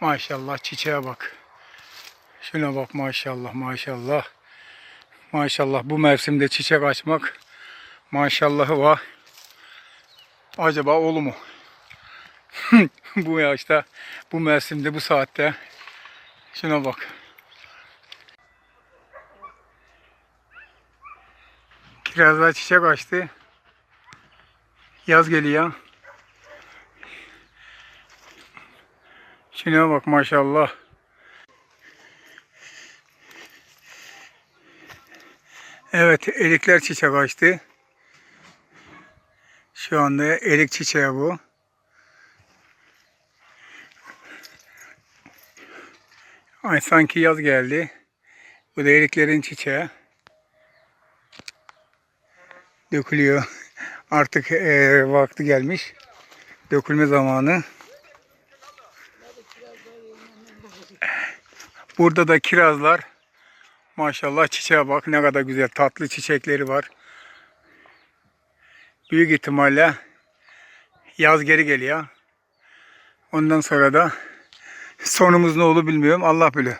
Maşallah çiçeğe bak. Şuna bak maşallah maşallah. Maşallah bu mevsimde çiçek açmak maşallahı var. Acaba olur mu? bu yaşta, bu mevsimde, bu saatte. Şuna bak. Kirazlar çiçek açtı. Yaz geliyor. Şuna bak maşallah. Evet, erikler çiçek açtı. Şu anda erik çiçeği bu. Ay sanki yaz geldi. Bu da eriklerin çiçeği. Dökülüyor. Artık eee, vakti gelmiş. Dökülme zamanı. Burada da kirazlar. Maşallah çiçeğe bak ne kadar güzel tatlı çiçekleri var. Büyük ihtimalle yaz geri geliyor. Ondan sonra da sonumuz ne olur bilmiyorum. Allah bilir.